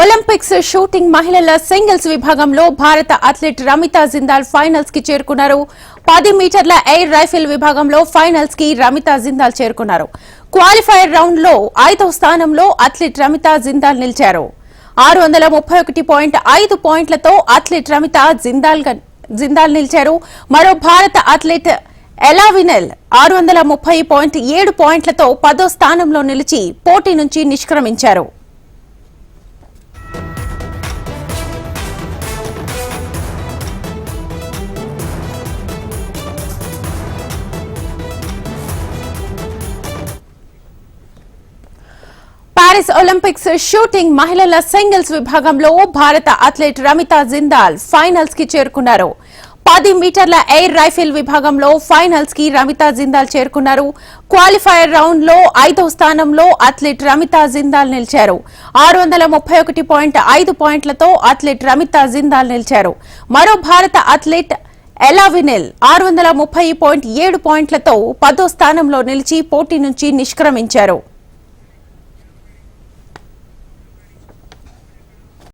Olympics shooting మహిళల singles విభాగంలో భారత అథ్లెట్ రమితా జిందాల్ ఫైనల్స్కి చేరుకున్నారు. పది మీటర్ల ఎయిర్ రైఫిల్ విభాగంలో ఫైనల్స్కి రమితా జిందాల్ చేరుకున్నారు. క్వాలిఫైర్ రౌండ్లో ఐదవ స్థానంలో అథ్లెట్ రమితా జిందాల్ నిలిచారు. ఆరు వందల ముప్పై ఒకటి పాయింట్ ఐదు పాయింట్లతో అథ్లెట్ రమిత జిందాల్ జిందాల్ నిలిచారు. మరో భారత అథ్లెట్ ఎలావినెల్ ఆరు వందల ముప్పై పాయింట్ ఏడు పాయింట్లతో పదో స్థానంలో నిలిచి పోటీ నుంచి నిష్క్రమించారు. ప్యారిస్ ఒలింపిక్స్ షూటింగ్ మహిళల సింగిల్స్ విభాగంలో భారత అథ్లెట్ రమితా జిందాల్ ఫైనల్స్కి చేరుకున్నారు. పది మీటర్ల ఎయిర్ రైఫిల్ విభాగంలో ఫైనల్స్కి రమితా జిందాల్ చేరుకున్నారు. క్వాలిఫైర్ రౌండ్లో ఐదవ స్థానంలో అథ్లెట్ రమితా జిందాల్ నిలిచారు. ఆరు వందల ముప్పై ఒకటి పాయింట్ ఐదు పాయింట్లతో అథ్లెట్ రమితా జిందాల్ నిలిచారు. మరో భారత అథ్లెట్ ఎలావినెల్ ఆరు వందల ముప్పై పాయింట్ ఏడు పాయింట్లతో పదో స్థానంలో నిలిచి పోటీ నుంచి నిష్క్రమించారు.